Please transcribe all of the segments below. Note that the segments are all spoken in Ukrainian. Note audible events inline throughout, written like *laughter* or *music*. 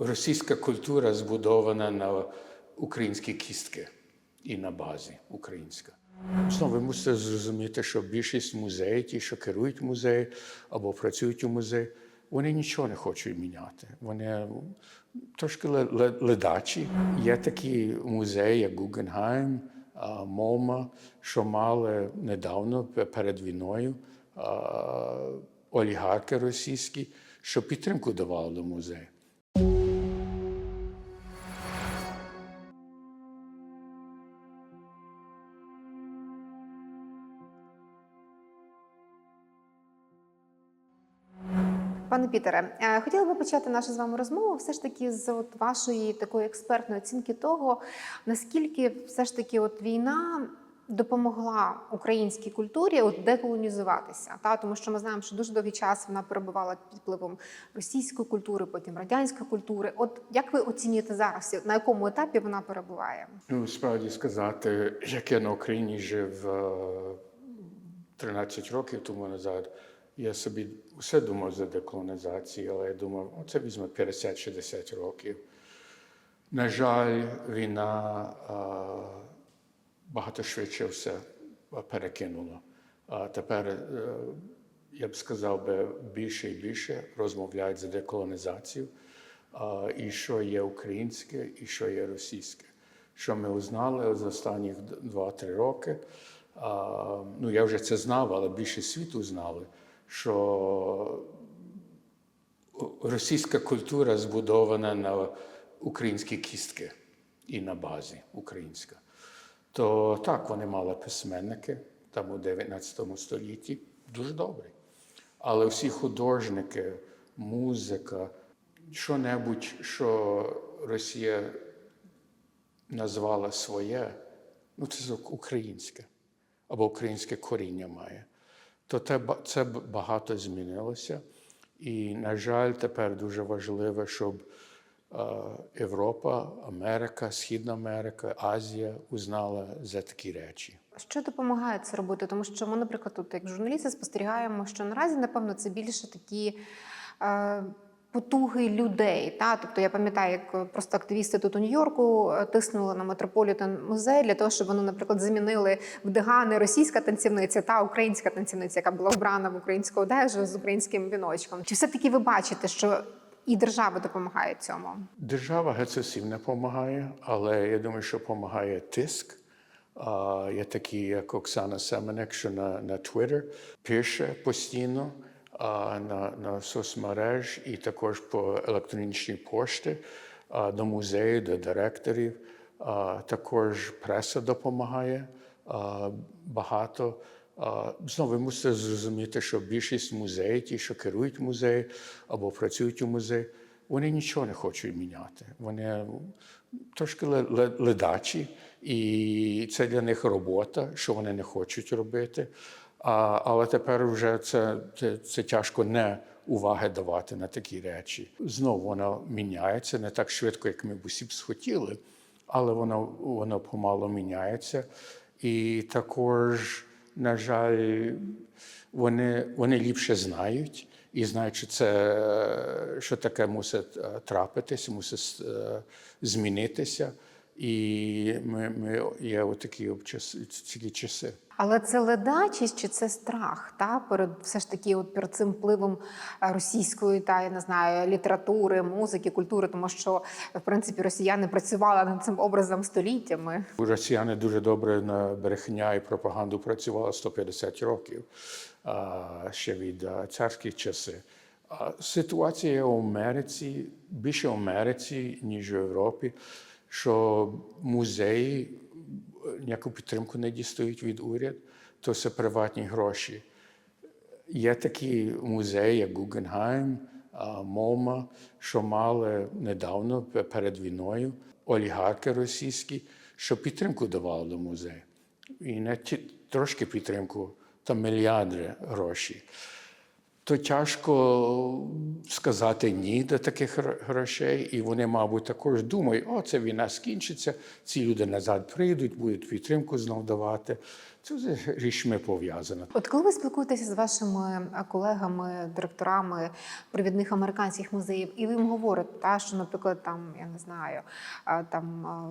російська культура збудована на українські кістки і на базі українська. Знову ви мусите зрозуміти, що більшість музеїв, ті, що керують музеї або працюють у музеї, вони нічого не хочуть міняти. Вони трошки ле- ле- ледачі. Є такі музеї, як Гугенхайм, МОМА, що мали недавно перед війною олігархи російські, що підтримку давали до музею. Пане Пітере, е, хотіла би почати нашу з вами розмову все ж таки з от вашої такої експертної оцінки того, наскільки все ж таки от війна допомогла українській культурі от деколонізуватися. Та тому, що ми знаємо, що дуже довгий час вона перебувала під впливом російської культури, потім радянської культури. От як ви оцінюєте зараз, на якому етапі вона перебуває? Ну, справді сказати, як я на Україні жив е, 13 років тому назад, я собі все думав за деколонізацію, але я думав, «О, це візьме 50-60 років. На жаль, війна е, багато швидше все перекинула. А тепер, е, я б сказав, би, більше і більше розмовляють за деколонізацію, а, і що є українське, і що є російське. Що ми узнали за останні 2-3 роки. А, Ну, я вже це знав, але більше світу знали, що російська культура збудована на українські кістки і на базі українська. То так, вони мали письменники там у 19 столітті, дуже добрі. Але всі художники, музика, що-небудь, що Росія назвала своє, ну це українське або українське коріння має. То це багато змінилося. І, на жаль, тепер дуже важливо, щоб е, Європа, Америка, Східна Америка, Азія узнала за такі речі. Що допомагає це робити? Тому що ми, наприклад, тут як журналісти спостерігаємо, що наразі, напевно, це більше такі. Е, Потуги людей, та тобто я пам'ятаю, як просто активісти тут у Нью-Йорку е, тиснули на Метрополітен музей для того, щоб вони, наприклад, замінили в Дегани російська танцівниця та українська танцівниця, яка була вбрана в українську одежу з українським віночком. Чи все таки ви бачите, що і держава допомагає цьому? Держава зовсім не допомагає, але я думаю, що допомагає тиск. А, Є такі, як Оксана Семенек, що на, на пише постійно на, на соцмереж і також по електронічній пошті до музею, до директорів. Також преса допомагає багато. Знову ви мусите зрозуміти, що більшість музеїв, ті, що керують музеї або працюють у музеї, вони нічого не хочуть міняти. Вони трошки ле- ле- ледачі, і це для них робота, що вони не хочуть робити. А, але тепер вже це, це, це тяжко не уваги давати на такі речі. Знову воно міняється не так швидко, як ми б усі б схотіли, але воно, воно помало міняється. І також, на жаль, вони, вони ліпше знають і знають, що це що таке мусить е, трапитись, мусить е, змінитися. І ми, ми є отакі час- ці часи. Але це ледачість чи це страх та перед все ж таки, от перед цим впливом е, російської та я не знаю літератури, музики, культури, тому що в принципі росіяни працювали над цим образом століттями. Росіяни дуже добре на брехня і пропаганду працювали 150 років ще від царських часів. Ситуація у Америці більше в Америці, ніж в Європі, що музеї е, ніяку підтримку не дістають від уряду, то це приватні гроші. Є такі музеї, як Гугенхайм, МОМА, що мали недавно пе- перед війною олігархи російські, що підтримку давали до музею. І не трошки підтримку, там мільярди грошей. То тяжко сказати ні до таких грошей, і вони, мабуть, також думають, о, це війна скінчиться, ці люди назад прийдуть, будуть підтримку знов давати. Це з річми пов'язано. От коли ви спілкуєтеся з вашими е, колегами, директорами провідних американських музеїв, і ви їм говорите, та, що, наприклад, там, я не знаю, там а,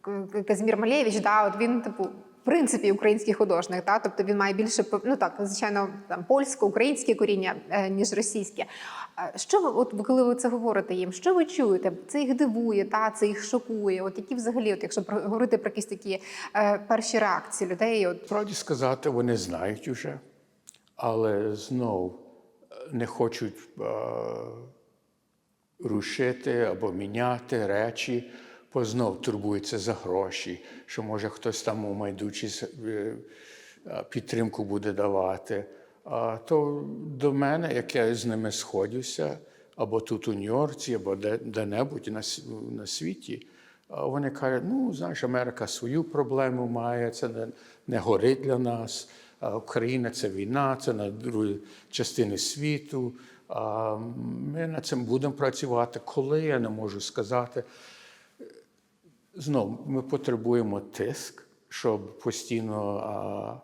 К- Казімір Малєвич, да, от він, типу, принципі, український художник, та, тобто він має більше, ну так, звичайно, там польське, українське коріння, е, ніж російське. Що ви, от коли ви це говорите їм, що ви чуєте? Це їх дивує, та, це їх шокує. От які взагалі, от якщо говорити про якісь такі е, перші реакції людей, от Правді сказати, вони знають уже, але знов е, не хочуть е, рушити або міняти речі, бо знов турбуються за гроші, що може хтось там у майдучі е, підтримку буде давати. А то до мене, як я з ними сходюся, або тут у Нью-Йорці, або де- де-небудь на, на світі, вони кажуть, ну, знаєш, Америка свою проблему має, це не, не горить для нас. Україна це війна, це на другій частині світу. Ми над цим будемо працювати. Коли я не можу сказати. Знову ми потребуємо тиск, щоб постійно а,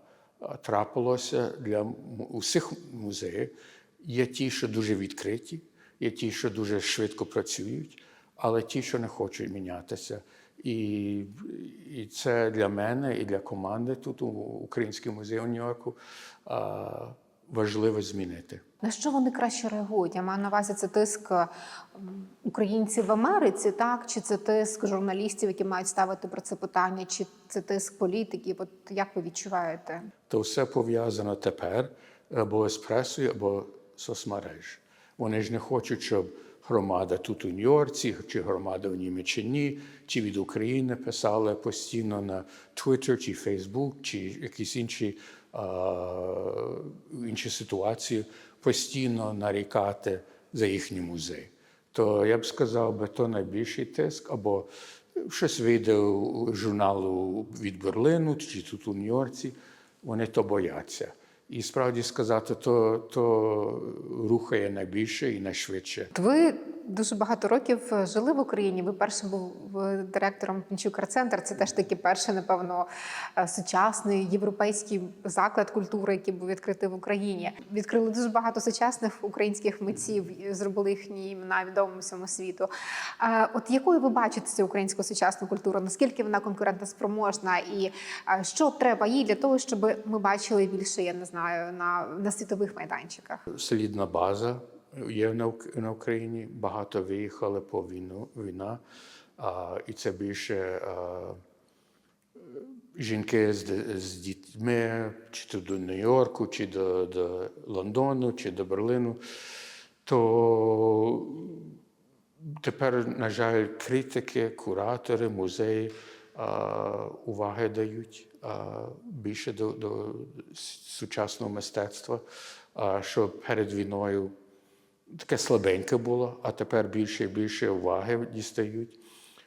а, трапилося для усіх музеїв. Є ті, що дуже відкриті, є ті, що дуже швидко працюють, але ті, що не хочуть мінятися. І, і це для мене і для команди тут у Українському музеї Нью-Йорку важливо змінити. На що вони краще реагують? Я маю на увазі це тиск українців в Америці, так чи це тиск журналістів, які мають ставити про це питання, чи це тиск політиків? От як ви відчуваєте? то все пов'язано тепер або з пресою, або соцмереж. Вони ж не хочуть, щоб громада тут у Нью-Йорці, чи громада в Німеччині, чи від України писали постійно на Twitter, чи Facebook, чи якісь інші, інші ситуації, постійно нарікати за їхній музей. То я б сказав би, то найбільший тиск, або щось вийде у журналу від Берлину, чи тут у Нью-Йорці, вони то бояться. І справді сказати, то, то рухає найбільше і найшвидше. Ви дуже багато років е, жили в Україні. Ви першим був директором Пінчук Арт-центр. Це теж таки перший, напевно, е, сучасний європейський заклад культури, який був відкритий в Україні. Відкрили дуже багато сучасних українських митців, зробили їхні імена відомим всьому світу. Е, От якою ви бачите цю українську сучасну культуру? Наскільки вона конкурентоспроможна, і що треба їй для того, щоб ми бачили більше, я не знаю, на, на світових майданчиках? Солідна база є на, Україні. Багато виїхали по війну, війна, а, і це більше а, жінки з, з дітьми, чи то до Нью-Йорку, чи до, до Лондону, чи до Берлину. То тепер, на жаль, критики, куратори, музеї а, уваги дають більше до, до сучасного мистецтва, що перед війною таке слабеньке було, а тепер більше і більше уваги дістають.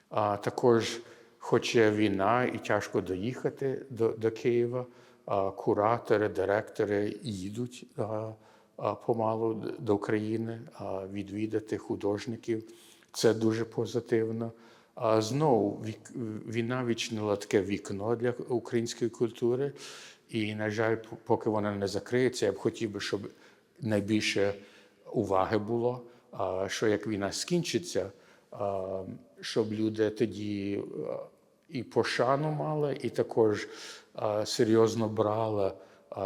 А також, хоч є війна і тяжко доїхати до, до Києва, а, куратори, директори їдуть а, а, помалу до України а, відвідати художників. Це дуже позитивно. А знову війна відчинила таке вікно для української культури. І, на жаль, поки вона не закриється, я б хотів би, щоб найбільше уваги було, що як війна скінчиться, щоб люди тоді і пошану мали, і також серйозно брали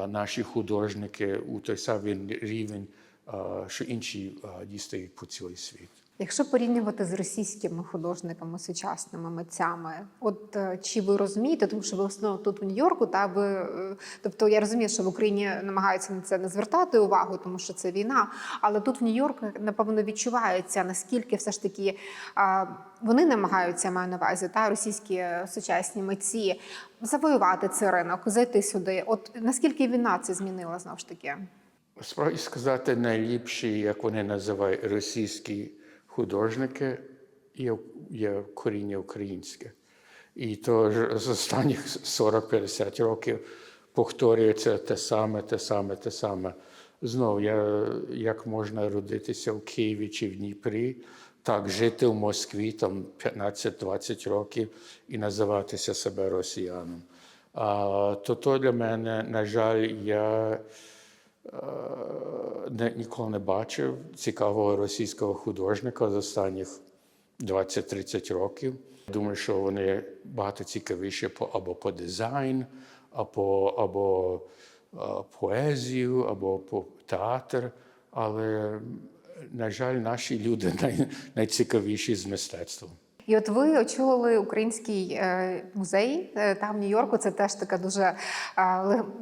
наші художники у той самий рівень, що інші дістають по цілий світ. Якщо порівнювати з російськими художниками, сучасними митцями, от е, чи ви розумієте, тому що ви в основному тут в Нью-Йорку, та ви е, тобто я розумію, що в Україні намагаються на це не звертати увагу, тому що це війна. Але тут в Нью-Йорку напевно відчувається наскільки все ж таки вони намагаються маю на увазі, та російські сучасні митці завоювати цей ринок, зайти сюди. От наскільки війна це змінила знову ж таки? Справді сказати, найліпші, як вони називають, російські художники, є, коріння українське. І то з останніх 40-50 років повторюється те саме, те саме, те саме. Знов, я, як можна родитися в Києві чи в Дніпрі, так жити в Москві там 15-20 років і називатися себе росіяном. А, то то для мене, на жаль, я не, ніколи не бачив цікавого російського художника з останніх 20-30 років. Думаю, що вони багато цікавіші по або по дизайн, або, або е, поезію, або по театр. Але, на жаль, наші люди *laughs* най, найцікавіші з мистецтвом. І от ви очолили український е, музей е, там в Нью-Йорку. Це теж така дуже е,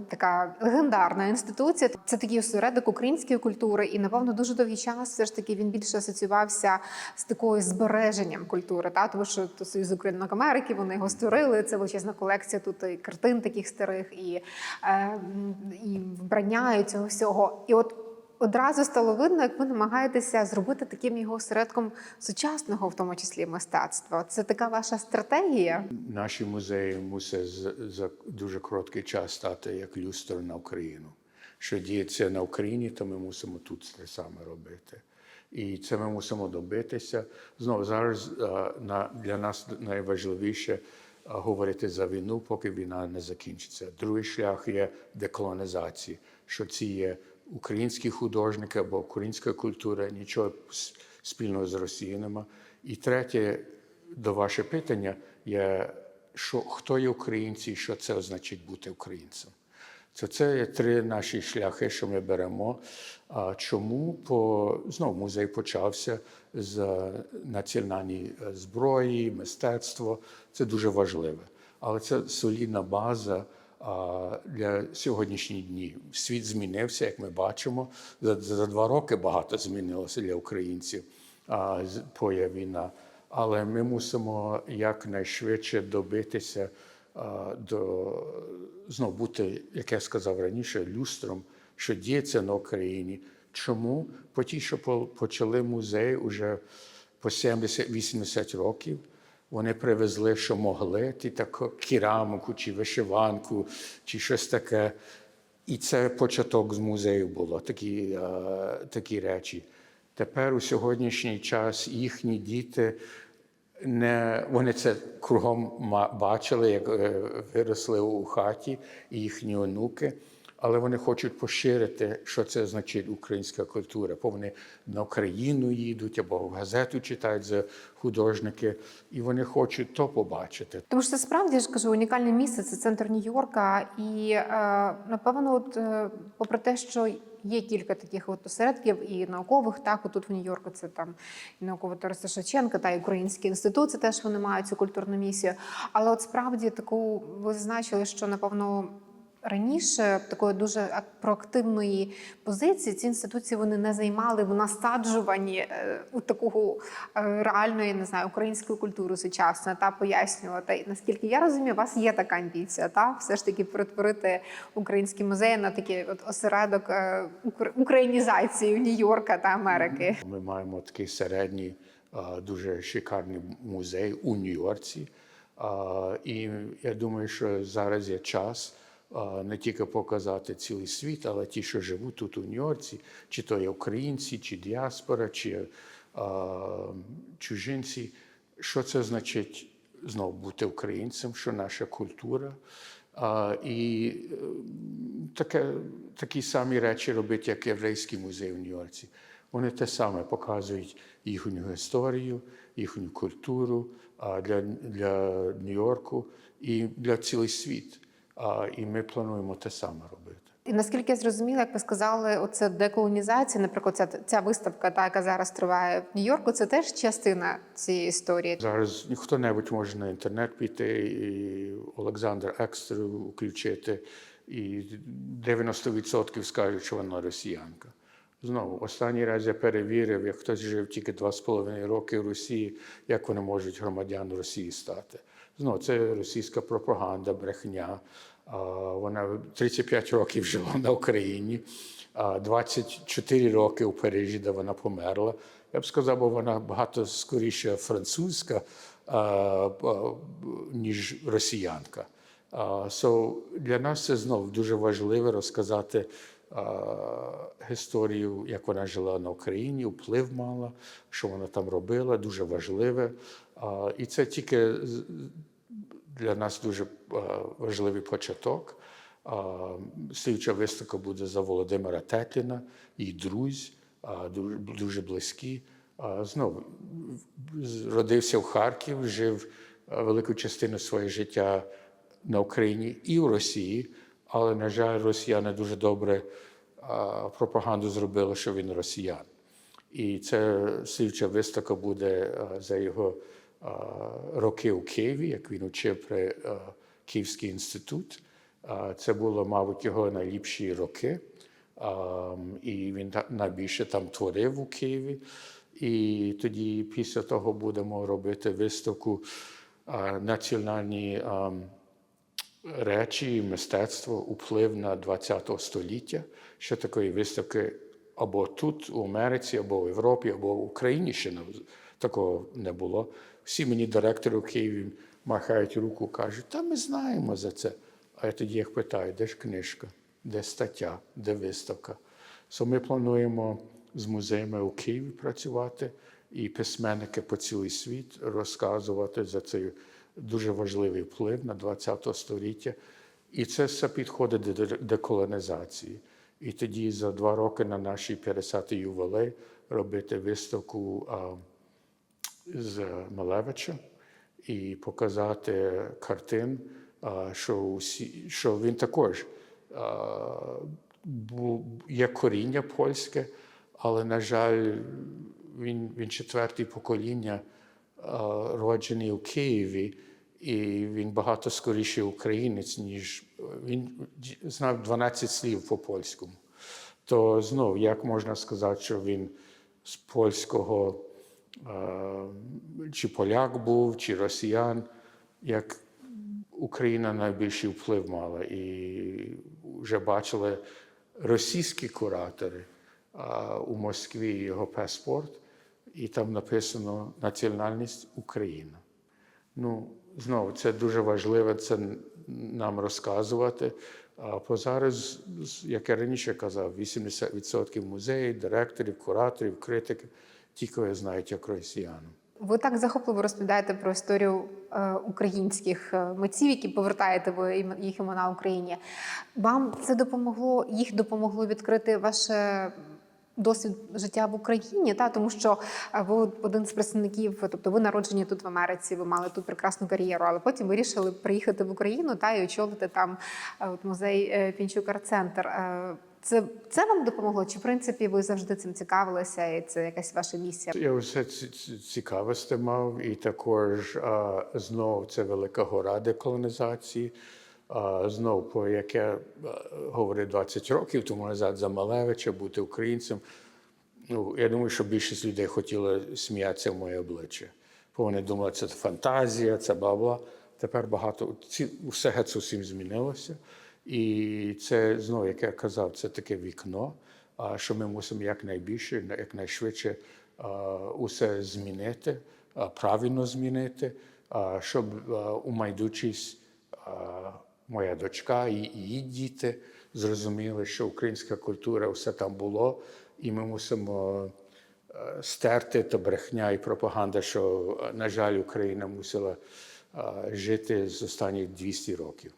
така легендарна інституція. Це такий осередок української культури, і напевно дуже довгий час все ж таки він більше асоціювався з такою збереженням культури. Та тому що то Союз Українок Америки вони його створили. Це величезна колекція тут і картин таких старих, і, і вбрання і цього всього. І от Одразу стало видно, як ви намагаєтеся зробити таким його осередком сучасного, в тому числі мистецтва. Це така ваша стратегія. Наші музеї мусять за дуже короткий час стати як люстра на Україну. Що діється на Україні, то ми мусимо тут те саме робити. І це ми мусимо добитися. Знову зараз для нас найважливіше говорити за війну, поки війна не закінчиться. Другий шлях є деколонізації, що ці є українські художники або українська культура, нічого спільного з Росією нема. І третє, до ваше питання, є, що хто є українці і що це означає бути українцем. Це, це є три наші шляхи, що ми беремо. А чому по знову музей почався з національної е, зброї, мистецтво. Це дуже важливе. Але це солідна база для сьогоднішніх днів. Світ змінився, як ми бачимо. За, за два роки багато змінилося для українців появ війна. Але ми мусимо якнайшвидше добитися до знов бути, як я сказав раніше, люстром, що діється на Україні. Чому? По ті, що почали музей уже по 70-80 років. Вони привезли, що могли, ті таку кераміку, чи вишиванку, чи щось таке. І це початок з музею було, такі, е, такі речі. Тепер у сьогоднішній час їхні діти не вони це кругом бачили, як е, виросли у хаті, і їхні онуки. Але вони хочуть поширити, що це значить українська культура. Бо вони на Україну їдуть або в газету читають за художники, і вони хочуть то побачити. Тому що це справді я ж кажу, унікальне місце це центр Нью-Йорка. І е, напевно, от е, попри те, що є кілька таких от осередків і наукових, так отут в Нью-Йорку це там і науково Тараса Шевченка та Український інститут, це теж вони мають цю культурну місію. Але от справді таку ви зазначили, що напевно. Раніше такої дуже ак- проактивної позиції ці інституції вони не займали в насаджуванні е, у такого е, реальної, не знаю, української культури сучасної та пояснювати. Наскільки я розумію, у вас є така амбіція, та все ж таки перетворити українські музеї на такий от осередок е, укр- українізації Нью-Йорка та Америки. Ми маємо такий середній, дуже шикарний музей у Нью-Йорці. І я думаю, що зараз є час не тільки показати цілий світ, але ті, що живуть тут у Нью-Йорці, чи то є українці, чи діаспора, чи а, чужинці. Що це значить знову бути українцем, що наша культура. А, і е, таке, такі самі речі робить, як Єврейський музей у Нью-Йорці. Вони те саме показують їхню історію, їхню культуру для, для Нью-Йорку і для цілий світ. І ми плануємо те саме робити. І наскільки я зрозуміла, як ви сказали, оце деколонізація, наприклад, ця, ця виставка, та яка зараз триває в Нью-Йорку, це теж частина цієї історії. Зараз хто-небудь може на інтернет піти, і Олександр Екстру включити, і 90% скажуть, що вона росіянка. Знову, останній раз я перевірив, як хтось жив тільки два з половиною роки в Росії, як вони можуть громадян Росії стати. Знову, це російська пропаганда, брехня. Вона 35 років жила на Україні, а 24 роки у Парижі, де вона померла. Я б сказав, бо вона багато скоріше французька, ніж росіянка. So, для нас це знов дуже важливо розказати історію, як вона жила на Україні, вплив мала, що вона там робила, дуже важливе. І це тільки для нас дуже важливий початок. Слідча виставка буде за Володимира Тетліна, її друзі, дуже, близькі. Знову родився в Харків, жив велику частину свого життя на Україні і в Росії, але, на жаль, росіяни дуже добре пропаганду зробили, що він росіян. І це слідча виставка буде за його роки у Києві, як він учив при Київський інститут. Це було, мабуть, його найліпші роки. І він найбільше там творив у Києві. І тоді після того будемо робити виставку національні речі, мистецтво, вплив на ХХ століття. Ще такої виставки або тут, у Америці, або в Європі, або в Україні ще такого не було. Всі мені директори в Києві махають руку, кажуть, та ми знаємо за це. А я тоді їх питаю, де ж книжка, де стаття, де виставка. So ми плануємо з музеями у Києві працювати і письменники по цілий світ розказувати за цей дуже важливий вплив на ХХ століття. І це все підходить до деколонізації. І тоді за два роки на нашій 50-й ювілей робити виставку з Малевича і показати картин, що, усі, що він також є коріння польське, але, на жаль, він, він четверте покоління роджений у Києві, і він багато скоріше українець, ніж він знав 12 слів по польському. То знов, як можна сказати, що він з польського чи поляк був, чи росіян, як Україна найбільший вплив мала. І вже бачили російські куратори у Москві його паспорт, і там написано національність Україна. Ну, знову, це дуже важливо це нам розказувати. А по зараз, як я раніше казав, 80% музеїв, директорів, кураторів, критиків тільки знають як росіяни. Ви так захопливо розповідаєте про історію е, українських е, митців, які повертаєте ви їх імена Україні. Вам це допомогло, їх допомогло відкрити ваше досвід життя в Україні, та тому що е, ви один з представників, тобто ви народжені тут в Америці, ви мали тут прекрасну кар'єру, але потім вирішили приїхати в Україну та і очолити там от музей Пінчук Арт-центр. Е, Це, це вам допомогло? Чи в принципі ви завжди цим цікавилися, і це якась ваша місія? Я все ці- ці- цікавості мав, і також а, знов це велика гора деколонізації. А, знов, по як я а, говорив 20 років тому назад за Малевича бути українцем. Ну, я думаю, що більшість людей хотіли сміятися в моє обличчя. Бо вони думали, це фантазія, це бла-бла. Тепер багато ці, все геть зовсім змінилося. І це знову, як я казав, це таке вікно, що ми мусимо якнайбільше, якнайшвидше усе змінити, правильно змінити, щоб у а, моя дочка і її діти зрозуміли, що українська культура все там було, і ми мусимо стерти та брехня і пропаганда, що, на жаль, Україна мусила жити з останніх 200 років.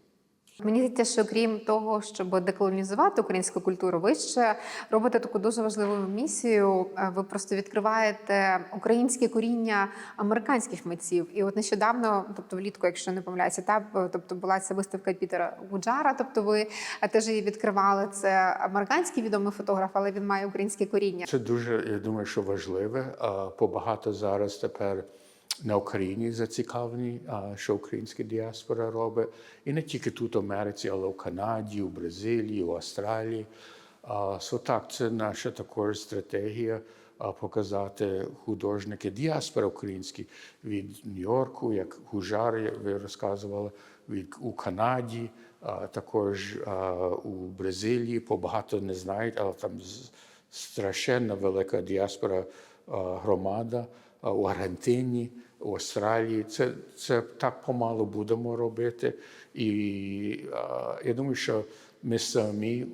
Мені здається, що крім того, щоб деколонізувати українську культуру, ви ще робите таку дуже важливу місію. Е, Ви просто відкриваєте українське коріння американських митців. І от нещодавно, тобто влітку, якщо не помиляюся, та тобто була ця виставка Пітера Гуджара. Тобто, ви е, теж її відкривали. Це американський відомий фотограф, але він має українське коріння. Це дуже, я думаю, що важливе. Побагато зараз тепер на Україні зацікавлені, що українська діаспора робить. І не тільки тут, в Америці, але в Канаді, у Бразилії, у Австралії. So, так, це наша також стратегія показати художники діаспори українські від Нью-Йорку, як Гужар, як ви розказували, від у Канаді, а, також у Бразилії. Побагато не знають, але там страшенна велика діаспора громада у Аргентині, Австралії. Це, це так помалу будемо робити. І а, я думаю, що ми самі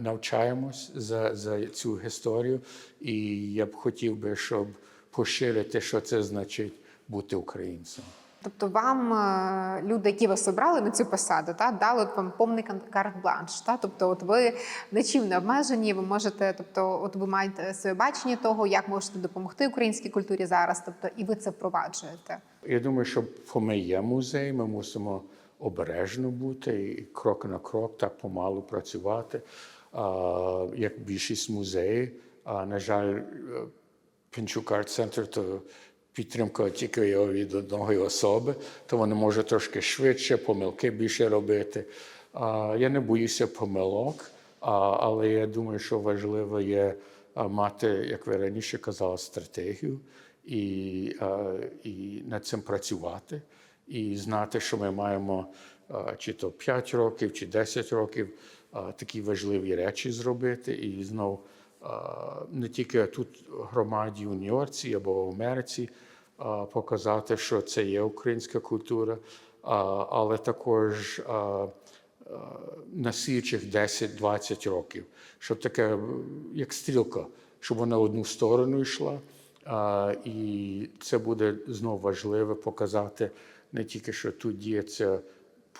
навчаємось за, за цю історію, і я б хотів би, щоб поширити, що це значить бути українцем. Тобто вам е, люди, які вас обрали на цю посаду, та дали от вам повний карт-бланш. Та? Тобто, от ви нічим не обмежені, ви можете, тобто, от ви маєте своє бачення того, як можете допомогти українській культурі зараз, тобто, і ви це впроваджуєте. Я думаю, що ми є музей, ми мусимо обережно бути і крок на крок так помалу працювати. А, як більшість музеїв, а, на жаль, е, Пінчук Арт Центр то підтримка тільки його від одної особи, то вони можуть трошки швидше, помилки більше робити. Я не боюся помилок, але я думаю, що важливо є мати, як ви раніше казали, стратегію і, і над цим працювати, і знати, що ми маємо чи то 5 років, чи 10 років такі важливі речі зробити. І знов а, не тільки тут громаді у Нью-Йорці або в Америці показати, що це є українська культура, але також на слідчих 10-20 років, щоб таке, як стрілка, щоб вона в одну сторону йшла. І це буде знову важливо показати не тільки, що тут діється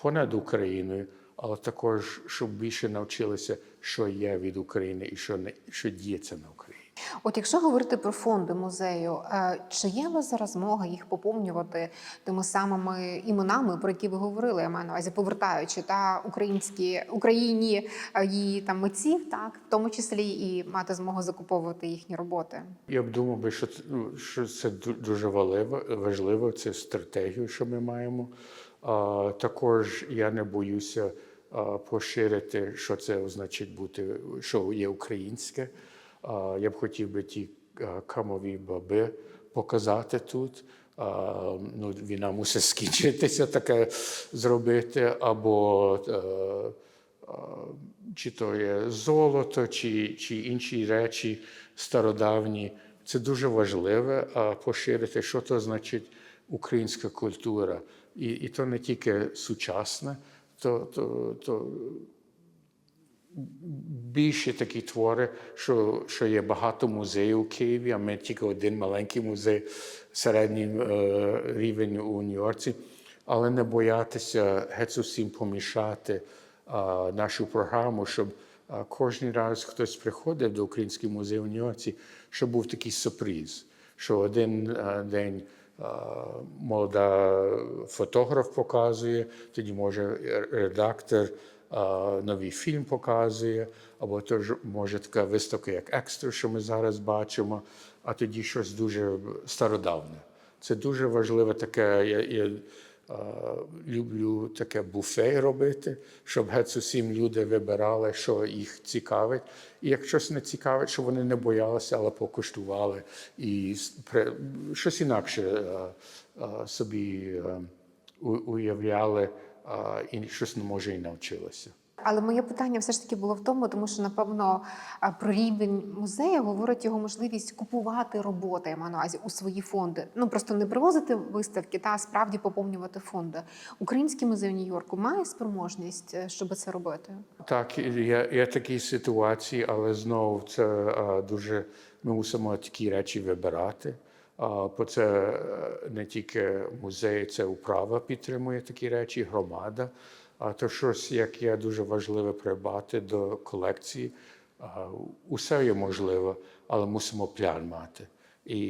понад Україною, але також, щоб більше навчилися, що є від України і що не що діється на Україні. От якщо говорити про фонди музею, е, чи є у вас зараз змога їх поповнювати тими самими іменами, про які ви говорили, я маю на увазі, повертаючи та українські Україні е, її там митців, так в тому числі і мати змогу закуповувати їхні роботи? Я б думав би, що це, ну, що це ду- дуже важливо, важливо, це стратегію, що ми маємо. А, також я не боюся поширити, що це означає бути, що є українське. Я б хотів би ті камові баби показати тут. Ну, війна мусить скінчитися, таке зробити, або е, чи то є золото, чи, чи інші речі стародавні. Це дуже важливе поширити, що то значить українська культура. І, і то не тільки сучасне, то, то, то більше такі твори, що, що є багато музеїв у Києві, а ми тільки один маленький музей, середній е, рівень у Нью-Йорці, але не боятися геть усім помішати е, нашу програму, щоб е, кожен раз хтось приходив до Українського музею у Нью-Йорці, щоб був такий сюрприз, що один е, день. Молода фотограф показує, тоді може редактор новий фільм показує, або теж може така виставка, як екстра, що ми зараз бачимо, а тоді щось дуже стародавне. Це дуже важливе таке. Я, я люблю таке буфе робити, щоб геть усім люди вибирали, що їх цікавить. І як щось не цікавить, щоб вони не боялися, але покуштували і щось інакше а, а, собі уявляли і щось не може і навчилися. Але моє питання все ж таки було в тому, тому що напевно про рівень музею говорить його можливість купувати роботи я маю на увазі у свої фонди. Ну просто не привозити виставки, та справді поповнювати фонди. Український музей Нью-Йорку має спроможність, е, щоб це робити. Так, є, є такі ситуації, але знову це а, дуже ми мусимо такі речі вибирати. А, бо це е, не тільки музей, це управа підтримує такі речі, громада. А то щось, як є дуже важливе придбати до колекції. Усе є можливо, але мусимо план мати. І,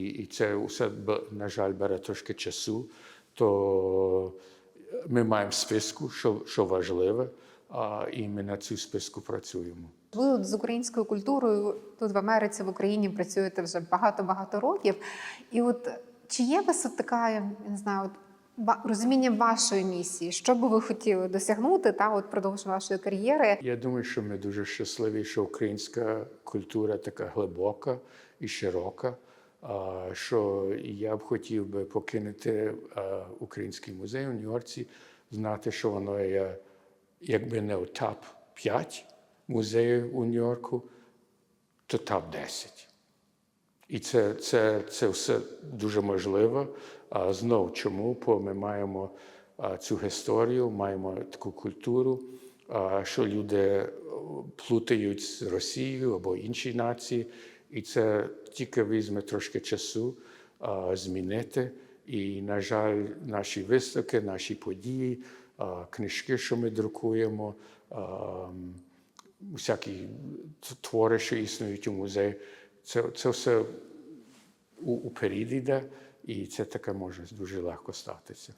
і це усе, на жаль, бере трошки часу. То ми маємо списку, що, що важливе, і ми на цю списку працюємо. Ви з українською культурою тут в Америці, в Україні працюєте вже багато-багато років. І от чи є вас от така, я не знаю, от розуміння вашої місії? Що би ви хотіли досягнути та от продовж вашої кар'єри? Я думаю, що ми дуже щасливі, що українська культура така глибока і широка. Що я б хотів би покинути а, український музей у Нью-Йорці, знати, що воно є, якби не у топ 5 музеїв у Нью-Йорку, то топ 10. І це, це, це все дуже можливо. А знов чому? Бо ми маємо цю історію, маємо таку культуру, що люди е, плутають з Росією або інші нації, і це тільки візьме трошки часу змінити. І, на жаль, наші виставки, наші події, книжки, що ми друкуємо, всякі твори, що існують у музеї, це, це все у, уперед йде, і це таке може дуже легко статися.